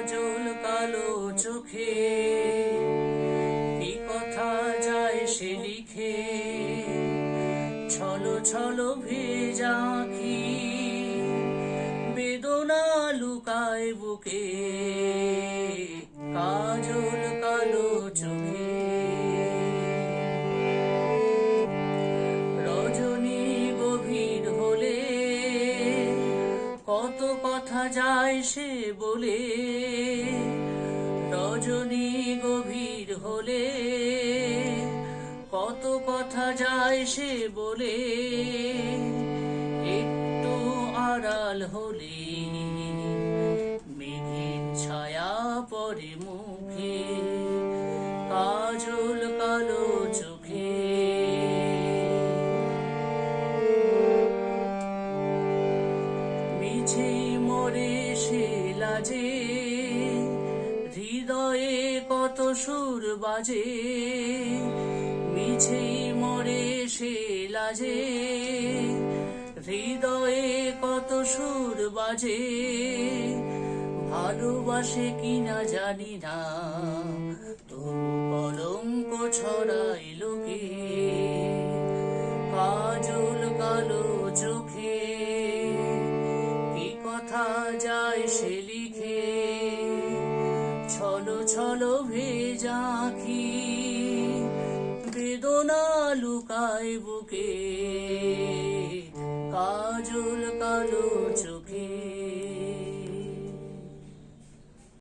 কাজল কালো চোখে। কি কথা যায় সে লিখে। ছলো ছলো ভেজা কি বেদনা লুকায় বুকে। কত কথা যায় সে বলে। রজনী গভীর হলে কত কথা যায় সে বলে। একটু আড়াল হলে মেঘের ছায়া পরে মুখে, কাজল মিছেই মরে সে লাজে। হৃদয়ে কত সুর বাজে। মিছেই মরে সে লাজে। হৃদয়ে কত সুর বাজে। ভালোবাসে কিনা জানি না। তবু কলঙ্ক ছড়াই লোকে। কাজল কালো চোখে লিখে ছলো ছলো ভেজা কি বেদনা লুকায় বুকে।